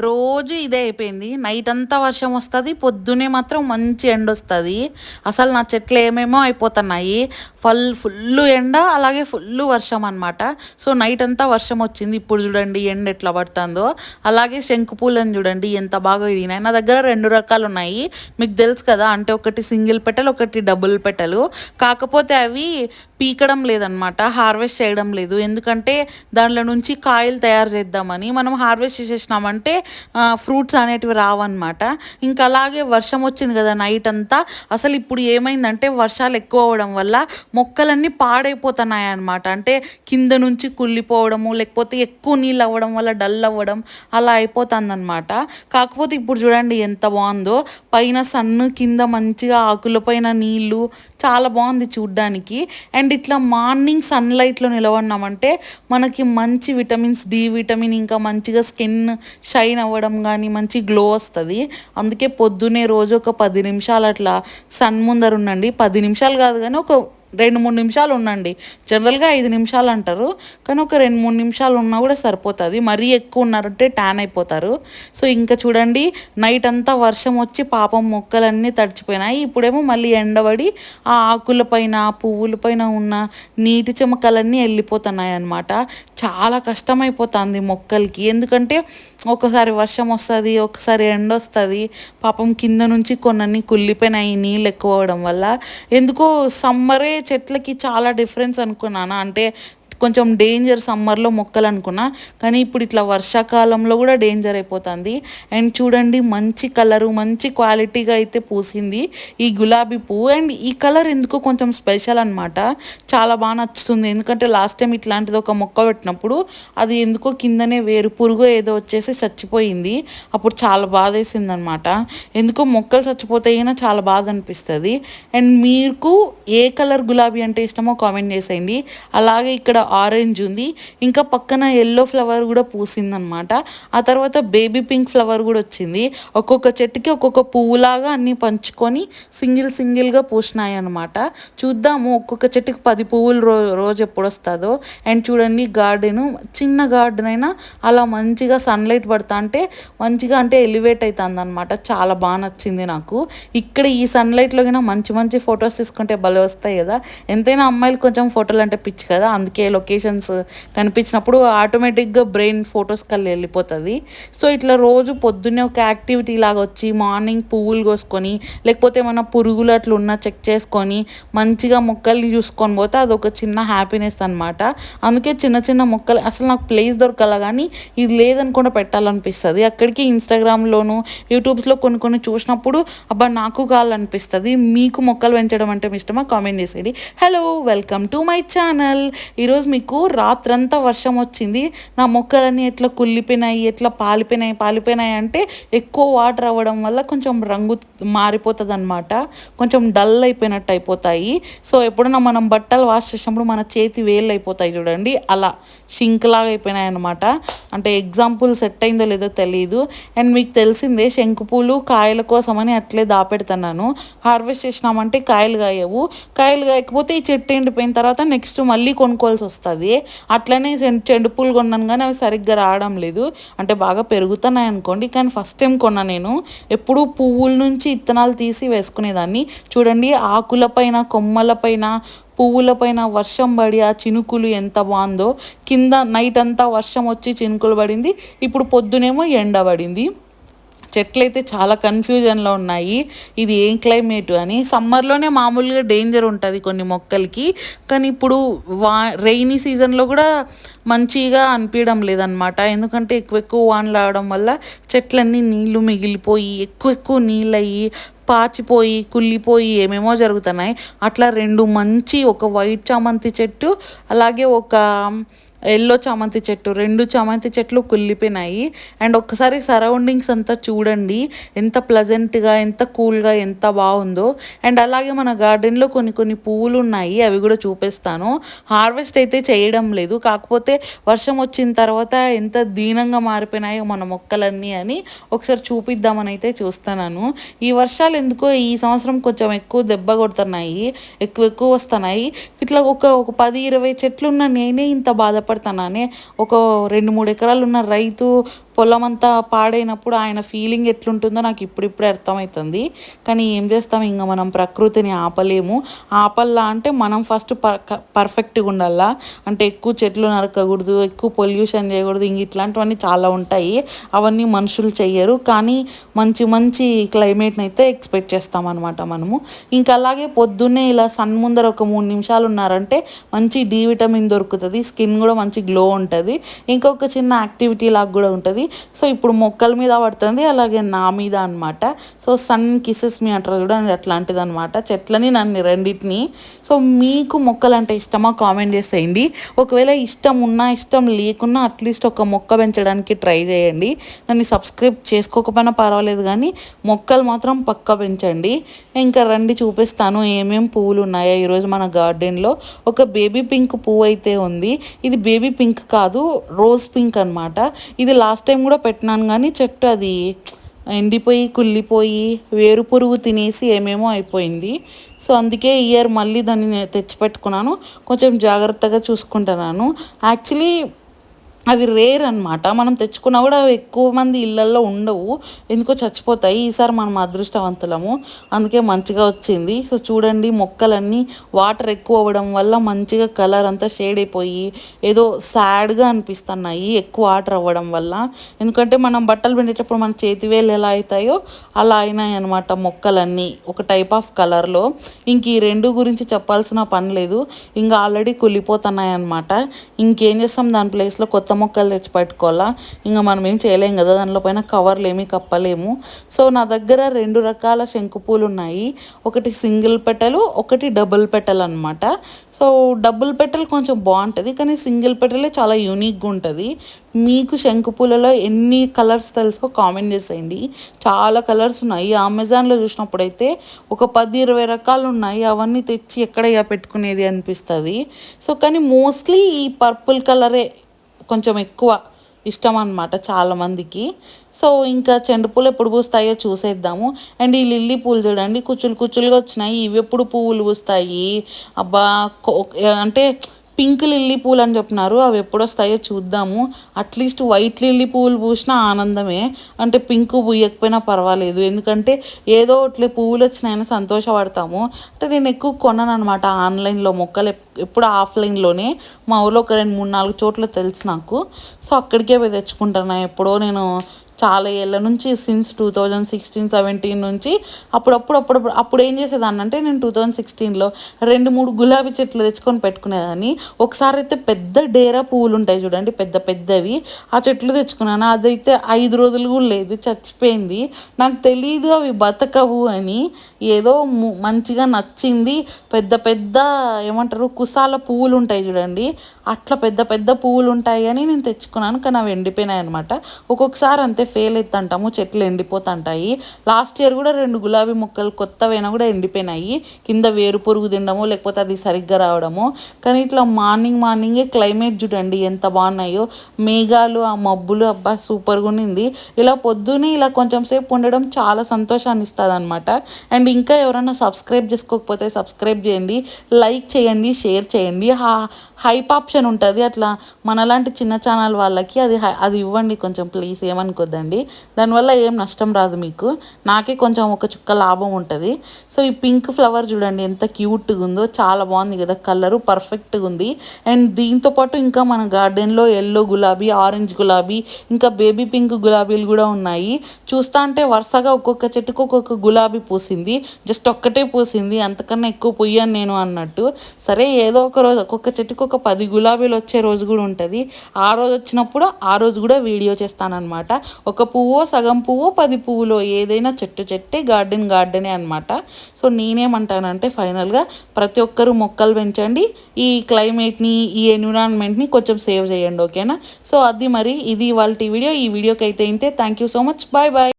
రోజు ఇదే అయిపోయింది. నైట్ అంతా వర్షం వస్తుంది పొద్దునే మాత్రం మంచి ఎండ వస్తుంది. అసలు నా చెట్లు ఏమేమో అయిపోతున్నాయి. ఫుల్ ఫుల్ ఎండ అలాగే ఫుల్ వర్షం అనమాట సో నైట్ అంతా వర్షం వచ్చింది. ఇప్పుడు చూడండి ఎండ ఎట్లా పడుతుందో. అలాగే శంకు పూలను చూడండి ఎంత బాగా విరిగినాయి. నా దగ్గర రెండు రకాలు ఉన్నాయి. మీకు తెలుసు కదా అంటే ఒకటి సింగిల్ పెట్టలు ఒకటి డబుల్ పెట్టలు. కాకపోతే అవి పీకడం లేదనమాట హార్వెస్ట్ చేయడం లేదు. ఎందుకంటే దాంట్లో నుంచి కాయలు తయారు చేద్దామని మనం హార్వెస్ట్ చేసేసినామంటే ఫ్రూట్స్ అనేటివి రావన్నమాట. ఇంకా అలాగే వర్షం వచ్చింది కదా నైట్ అంతా అసలు ఇప్పుడు ఏమైందంటే వర్షాలు ఎక్కువ అవ్వడం వల్ల మొక్కలన్నీ పాడైపోతున్నాయి అనమాట అంటే కింద నుంచి కుళ్ళిపోవడము లేకపోతే ఎక్కువ నీళ్ళు అవ్వడం వల్ల డల్ అవ్వడం అలా అయిపోతుందన్నమాట. కాకపోతే ఇప్పుడు చూడండి ఎంత బాగుందో పైన సన్ను కింద మంచిగా ఆకుల పైన నీళ్ళు చాలా బాగుంది చూడ్డానికి. అండ్ ఇట్లా మార్నింగ్ సన్లైట్లో నిలబడినామంటే మనకి మంచి విటమిన్స్ డి విటమిన్ ఇంకా మంచిగా స్కిన్ షైన్ అవ్వడం కానీ మంచి గ్లో వస్తుంది. అందుకే పొద్దునే రోజు ఒక పది నిమిషాలు అట్లా సన్ ముందర ఉండండి. పది నిమిషాలు కాదు కానీ ఒక రెండు మూడు నిమిషాలు ఉండండి. జనరల్గా ఐదు నిమిషాలు అంటారు. కానీ ఒక రెండు మూడు నిమిషాలు ఉన్నా కూడా సరిపోతుంది. మరీ ఎక్కువ ఉన్నారంటే ట్యాన్ అయిపోతారు. సో ఇంకా చూడండి. నైట్ అంతా వర్షం వచ్చి పాపం మొక్కలన్నీ తడిచిపోయినాయి. ఇప్పుడేమో మళ్ళీ ఎండబడి ఆ ఆకుల పైన పువ్వుల పైన ఉన్న నీటి చెమకలన్నీ వెళ్ళిపోతున్నాయి అన్నమాట చాలా కష్టమైపోతుంది మొక్కలకి. ఎందుకంటే ఒకసారి వర్షం వస్తుంది ఒకసారి ఎండ వస్తుంది పాపం కింద నుంచి కొన్ని కుళ్ళిపోయినాయి నీళ్ళు ఎక్కువ అవడం వల్ల. ఎందుకో సమ్మరే చెట్లకి చాలా డిఫరెన్స్ అనుకున్నాను? అంటే కొంచెం డేంజర్ సమ్మర్లో మొక్కలు అనుకున్నా కానీ ఇప్పుడు ఇట్లా వర్షాకాలంలో కూడా డేంజర్ అయిపోతుంది. అండ్ చూడండి మంచి కలరు మంచి క్వాలిటీగా అయితే పూసింది ఈ గులాబీ పువ్వు. అండ్ ఈ కలర్ ఎందుకో కొంచెం స్పెషల్ అనమాట చాలా బాగా నచ్చుతుంది. ఎందుకంటే లాస్ట్ టైం ఇట్లాంటిది ఒక మొక్క పెట్టినప్పుడు అది ఎందుకో కిందనే వేరు పురుగు ఏదో వచ్చేసి చచ్చిపోయింది. అప్పుడు చాలా బాధ వేసింది అనమాట ఎందుకో మొక్కలు చచ్చిపోతాయినా చాలా బాధ అనిపిస్తుంది. అండ్ మీకు ఏ కలర్ గులాబీ అంటే ఇష్టమో కామెంట్ చేసేయండి. అలాగే ఇక్కడ ఆరెంజ్ ఉంది. ఇంకా పక్కన ఎల్లో ఫ్లవర్ కూడా పూసిందనమాట. ఆ తర్వాత బేబీ పింక్ ఫ్లవర్ కూడా వచ్చింది. ఒక్కొక్క చెట్టుకి ఒక్కొక్క పువ్వులాగా అన్నీ పంచుకొని సింగిల్ సింగిల్గా పూసినాయి అనమాట చూద్దాము ఒక్కొక్క చెట్టుకి పది పువ్వులు రో రోజు ఎప్పుడు వస్తుందో అండ్ చూడండి గార్డెను చిన్న గార్డెన్ అయినా అలా మంచిగా సన్లైట్ పడతా అంటే మంచిగా అంటే ఎలివేట్ అవుతుంది అనమాట చాలా బాగా నచ్చింది నాకు. ఇక్కడ ఈ సన్లైట్లో కన్నా మంచి మంచి ఫొటోస్ తీసుకుంటే భలే వస్తాయి కదా. ఎంతైనా అమ్మాయిలు కొంచెం ఫోటోలు అంటే పిచ్చి కదా. అందుకే లొకేషన్స్ కనిపించినప్పుడు ఆటోమేటిక్గా బ్రెయిన్ ఫొటోస్ కల్లి వెళ్ళిపోతుంది. సో ఇట్లా రోజు పొద్దున్నే ఒక యాక్టివిటీ లాగా వచ్చి మార్నింగ్ పువ్వులు కోసుకొని లేకపోతే ఏమైనా పురుగులు అట్లా ఉన్నా చెక్ చేసుకొని మంచిగా మొక్కల్ని చూసుకొని పోతే అదొక చిన్న హ్యాపీనెస్ అనమాట అందుకే చిన్న చిన్న మొక్కలు అసలు నాకు ప్లేస్ దొరకాల కానీ ఇది లేదనుకుండా పెట్టాలనిపిస్తుంది. అక్కడికి ఇన్స్టాగ్రామ్లోను యూట్యూబ్స్లో కొన్ని కొన్ని చూసినప్పుడు అబ్బా నాకు కావాలనిపిస్తుంది మీకు మొక్కలు పెంచడం అంటే ఇష్టమా? కామెంట్ చేసేయండి. Hello welcome to my channel. ఈరోజు ఈరోజు మీకు రాత్రంతా వర్షం వచ్చింది. నా మొక్కలన్నీ ఎట్లా కుళ్ళిపోయినాయి ఎట్లా పాలిపోయినాయి పాలిపోయినాయి అంటే ఎక్కువ వాటర్ అవ్వడం వల్ల కొంచెం రంగు మారిపోతుంది అనమాట కొంచెం డల్ అయిపోయినట్టు అయిపోతాయి. సో ఎప్పుడైనా మనం బట్టలు వాష్ చేసినప్పుడు మన చేతి వేళ్ళు అయిపోతాయి చూడండి. అలా షింక్లాగా అయిపోయినాయి అనమాట అంటే ఎగ్జాంపుల్ సెట్ అయిందో లేదో తెలియదు అండ్ మీకు తెలిసిందే శంకుపూలు కాయల కోసమని అట్లే దాపెడుతున్నాను. హార్వెస్ట్ చేసినామంటే కాయలు కాయవు. కాయలు కాయకపోతే ఈ చెట్టు ఎండిపోయిన తర్వాత నెక్స్ట్ మళ్ళీ కొనుక్కోవాల్సి వస్తుంది. వస్తుంది. అట్లనే చెండు పూలు కొన్నాను కానీ అవి సరిగ్గా రావడం లేదు. అంటే బాగా పెరుగుతున్నాయి అనుకోండి. కానీ ఫస్ట్ టైం కొన్నా నేను. ఎప్పుడు పువ్వుల నుంచి ఇత్తనాలు తీసి వేసుకునేదాన్ని. చూడండి ఆకులపైన కొమ్మలపైన పువ్వులపైన వర్షం పడి ఆ చినుకులు ఎంత బాగుందో. కింద నైట్ అంతా వర్షం వచ్చి చినుకులు పడింది. ఇప్పుడు పొద్దునేమో ఎండ పడింది. చెట్లు అయితే చాలా కన్ఫ్యూజన్లో ఉన్నాయి. ఇది ఏం క్లైమేట్ అని. సమ్మర్లోనే మామూలుగా డేంజర్ ఉంటుంది కొన్ని మొక్కలకి. కానీ ఇప్పుడు వా రెయినీ సీజన్లో కూడా మంచిగా అనిపించడం లేదనమాట ఎందుకంటే ఎక్కువ ఎక్కువ వానలు రావడం వల్ల చెట్లన్నీ నీళ్ళు మిగిలిపోయి ఎక్కువ ఎక్కువ నీళ్ళు అయ్యి పాచిపోయి కుళ్ళిపోయి ఏమేమో జరుగుతున్నాయి. అట్లా రెండు మంచి ఒక వైట్ చామంతి చెట్టు అలాగే ఒక ఎల్లో చామంతి చెట్టు రెండు చామంతి చెట్లు కుళ్ళిపోయినాయి. అండ్ ఒక్కసారి సరౌండింగ్స్ అంతా చూడండి. ఎంత ప్లజెంట్గా ఎంత కూల్గా ఎంత బాగుందో. అండ్ అలాగే మన గార్డెన్లో కొన్ని కొన్ని పువ్వులు ఉన్నాయి అవి కూడా చూపిస్తాను. హార్వెస్ట్ అయితే చేయడం లేదు. కాకపోతే వర్షం వచ్చిన తర్వాత ఎంత దీనంగా మారిపోయినాయో మన మొక్కలన్నీ అని ఒకసారి చూపిద్దామని అయితే చూస్తున్నాను. ఈ వర్షాలు ఎందుకో ఈ సంవత్సరం కొంచెం ఎక్కువ దెబ్బ కొడుతున్నాయి. ఎక్కువ ఎక్కువ వస్తున్నాయి. ఇట్లా ఒక ఒక పది ఇరవై చెట్లు ఉన్న నేనే ఇంత కష్టపడతానని ఒక రెండు మూడు ఎకరాలు ఉన్న రైతు పొలం అంతా పాడైనప్పుడు ఆయన ఫీలింగ్ ఎట్లుంటుందో నాకు ఇప్పుడిప్పుడే అర్థమవుతుంది. కానీ ఏం చేస్తాం? ఇంకా మనం ప్రకృతిని ఆపలేము. ఆపల్లా అంటే మనం ఫస్ట్ పర్ఫెక్ట్గా ఉండాలా అంటే ఎక్కువ చెట్లు నరకకూడదు ఎక్కువ పొల్యూషన్ చేయకూడదు ఇంక ఇట్లాంటివన్నీ చాలా ఉంటాయి. అవన్నీ మనుషులు చెయ్యరు. కానీ మంచి మంచి క్లైమేట్ని అయితే ఎక్స్పెక్ట్ చేస్తామన్నమాట మనము. ఇంకా అలాగే పొద్దున్నే ఇలా సన్ ముందర ఒక మూడు నిమిషాలు ఉన్నారంటే మంచి డి విటమిన్ దొరుకుతుంది. స్కిన్ కూడా మంచి గ్లో ఉంటుంది. ఇంకొక చిన్న యాక్టివిటీ లాగా కూడా ఉంటుంది. సో ఇప్పుడు మొక్కల మీద పడుతుంది అలాగే నా మీద అనమాట సో సన్ కిసెస్ మీ అంటారు చూడండి అట్లాంటిది అనమాట చెట్లని నన్ను రెండింటిని. సో మీకు మొక్కలు అంటే ఇష్టమా? కామెంట్ చేసేయండి. ఒకవేళ ఇష్టం ఉన్నా ఇష్టం లేకున్నా అట్లీస్ట్ ఒక మొక్క పెంచడానికి ట్రై చేయండి. నన్ను సబ్స్క్రైబ్ చేసుకోకపోయినా పర్వాలేదు కానీ మొక్కలు మాత్రం పక్క పెంచండి. ఇంకా రండి చూపిస్తాను ఏమేమి పువ్వులు ఉన్నాయో. ఈరోజు మన గార్డెన్లో ఒక బేబీ పింక్ పువ్వు అయితే ఉంది. ఇది బేబీ పింక్ కాదు రోజ్ పింక్ అనమాట ఇది లాస్ట్ టైం కూడా పెట్టినాను కానీ చెట్టు అది ఎండిపోయి కుళ్ళిపోయి వేరు పురుగు తినేసి ఏమేమో అయిపోయింది. సో అందుకే ఇయర్ మళ్ళీ దాన్ని తెచ్చిపెట్టుకున్నాను. కొంచెం జాగ్రత్తగా చూసుకుంటున్నాను. యాక్చువల్లీ అవి రేర్ అనమాట మనం తెచ్చుకున్నా కూడా ఎక్కువ మంది ఇళ్ళల్లో ఉండవు. ఎందుకో చచ్చిపోతాయి. ఈసారి మనం అదృష్టవంతులము. అందుకే మంచిగా వచ్చింది. సో చూడండి మొక్కలన్నీ వాటర్ ఎక్కువ అవ్వడం వల్ల మంచిగా కలర్ అంతా షేడ్ అయిపోయి ఏదో సాడ్గా అనిపిస్తున్నాయి ఎక్కువ వాటర్ అవ్వడం వల్ల. ఎందుకంటే మనం బట్టలు పిండేటప్పుడు మన చేతి వేలు ఎలా అవుతాయో అలా అయినాయి అనమాట మొక్కలన్నీ. ఒక టైప్ ఆఫ్ కలర్లో ఇంక ఈ రెండు గురించి చెప్పాల్సిన పని లేదు. ఇంకా ఆల్రెడీ కుళ్ళిపోతున్నాయి అనమాట ఇంకేం చేస్తాం? దాని ప్లేస్లో కొత్త మొక్కలు తెచ్చి పెట్టుకోవాలా ఇంకా మనం ఏం చేయలేం కదా దానిలో పైన కవర్లు ఏమీ కప్పలేము. సో నా దగ్గర రెండు రకాల శంకు పూలు ఉన్నాయి ఒకటి సింగిల్ పెటలు ఒకటి డబుల్ పెటల్ అనమాట సో డబుల్ పెటల్ కొంచెం బాగుంటుంది కానీ సింగిల్ పెటలే చాలా యూనిక్గా ఉంటుంది. మీకు శంకు పూలలో ఎన్ని కలర్స్ తెలుసుకో కామెంట్ చేసేయండి. చాలా కలర్స్ ఉన్నాయి. అమెజాన్లో చూసినప్పుడైతే ఒక పది ఇరవై రకాలు ఉన్నాయి. అవన్నీ తెచ్చి ఎక్కడ పెట్టుకునేది అనిపిస్తుంది. సో కానీ మోస్ట్లీ ఈ పర్పుల్ కలరే కొంచెం ఎక్కువ ఇష్టం అనమాట చాలామందికి. సో ఇంకా చెండు పూలు ఎప్పుడు పూస్తాయో చూసేద్దాము. అండ్ ఈ లిల్లీ పూలు చూడండి కుచ్చులు కుచ్చులుగా వచ్చినాయి. ఇవి ఎప్పుడు పువ్వులు పూస్తాయి? అబ్బా అంటే పింక్ లిల్లీ పూలు అని చెప్పినారు. అవి ఎప్పుడొస్తాయో చూద్దాము. అట్లీస్ట్ వైట్ లిల్లీ పూలు పూసినా ఆనందమే. అంటే పింక్ పూయకపోయినా పర్వాలేదు. ఎందుకంటే ఏదో ఒకటి పువ్వులు వచ్చినాయని సంతోషపడతాము. అంటే నేను ఎక్కువ కొన్నాను అనమాట ఆన్లైన్లో మొక్కలు. ఎప్పుడు ఆఫ్లైన్లోనే. మా ఊళ్ళో ఒక రెండు మూడు నాలుగు చోట్ల తెలుసు నాకు. సో అక్కడికే పోయి తెచ్చుకుంటున్నాను ఎప్పుడో నేను చాలా ఏళ్ళ నుంచి since two thousand sixteen seventeen నుంచి అప్పుడప్పుడు అప్పుడు అప్పుడు ఏం చేసేదాన్ని అంటే నేను టూ థౌజండ్ సిక్స్టీన్లో రెండు మూడు గులాబీ చెట్లు తెచ్చుకొని పెట్టుకునేదాన్ని. ఒకసారి అయితే పెద్ద డేరా పువ్వులు ఉంటాయి చూడండి పెద్ద పెద్దవి. ఆ చెట్లు తెచ్చుకున్నాను. అదైతే ఐదు రోజులు కూడా లేదు చచ్చిపోయింది. నాకు తెలియదు అవి బతకవు అని. ఏదో మంచిగా నచ్చింది. పెద్ద పెద్ద ఏమంటారు కుసాల పువ్వులు ఉంటాయి చూడండి. అట్లా పెద్ద పెద్ద పువ్వులు ఉంటాయి అని నేను తెచ్చుకున్నాను కానీ అవి ఎండిపోయినాయి అనమాట ఒక్కొక్కసారి అంతే ఫెయిల్ అవుతుంటాము చెట్లు ఎండిపోతుంటాయి. లాస్ట్ ఇయర్ కూడా రెండు గులాబీ మొక్కలు కొత్తవైనా కూడా ఎండిపోయినాయి. కింద వేరు పురుగు తినడము లేకపోతే అది సరిగ్గా రావడము. కానీ ఇట్లా మార్నింగ్ మార్నింగే క్లైమేట్ చూడండి ఎంత బాగున్నాయో. మేఘాలు ఆ మబ్బులు అబ్బా సూపర్గా ఉన్నింది. ఇలా పొద్దునే ఇలా కొంచెం సేపు ఉండడం చాలా సంతోషాన్ని ఇస్తుంది అనమాట అండ్ ఇంకా ఎవరైనా సబ్స్క్రైబ్ చేసుకోకపోతే సబ్స్క్రైబ్ చేయండి లైక్ చేయండి షేర్ చేయండి. హా హైప్ ఆప్షన్ ఉంటుంది. అట్లా మనలాంటి చిన్న ఛానల్ వాళ్ళకి అది అది ఇవ్వండి కొంచెం ప్లీజ్ ఏమనుకోద్దు కదండి దానివల్ల ఏం నష్టం రాదు మీకు. నాకే కొంచెం ఒక చుక్క లాభం ఉంటుంది. సో ఈ పింక్ ఫ్లవర్ చూడండి ఎంత క్యూట్గా ఉందో చాలా బాగుంది కదా. కలరు పర్ఫెక్ట్గా ఉంది. అండ్ దీంతో పాటు ఇంకా మన గార్డెన్లో ఎల్లో గులాబీ ఆరెంజ్ గులాబీ ఇంకా బేబీ పింక్ గులాబీలు కూడా ఉన్నాయి. చూస్తా అంటే వరుసగా ఒక్కొక్క చెట్టుకు ఒక్కొక్క గులాబీ పూసింది. జస్ట్ ఒక్కటే పూసింది. అంతకన్నా ఎక్కువ పొయ్యాను నేను అన్నట్టు. సరే ఏదో ఒక రోజు ఒక్కొక్క చెట్టుకు ఒక పది గులాబీలు వచ్చే రోజు కూడా ఉంటుంది. ఆ రోజు వచ్చినప్పుడు ఆ రోజు కూడా వీడియో చేస్తానన్నమాట. ఒక పువ్వు సగం పువ్వు పది పువ్వులో ఏదైనా చెట్టు చెట్టే గార్డెన్ గార్డెనే అనమాట సో నేనేమంటానంటే ఫైనల్గా ప్రతి ఒక్కరూ మొక్కలు పెంచండి. ఈ క్లైమేట్ని ఈ ఎన్విరాన్మెంట్ని కొంచెం సేవ్ చేయండి ఓకేనా? సో అది మరి ఇది వాళ్ళ వీడియో. ఈ వీడియోకి అయితే ఇంతే. Thank you so much. Bye bye.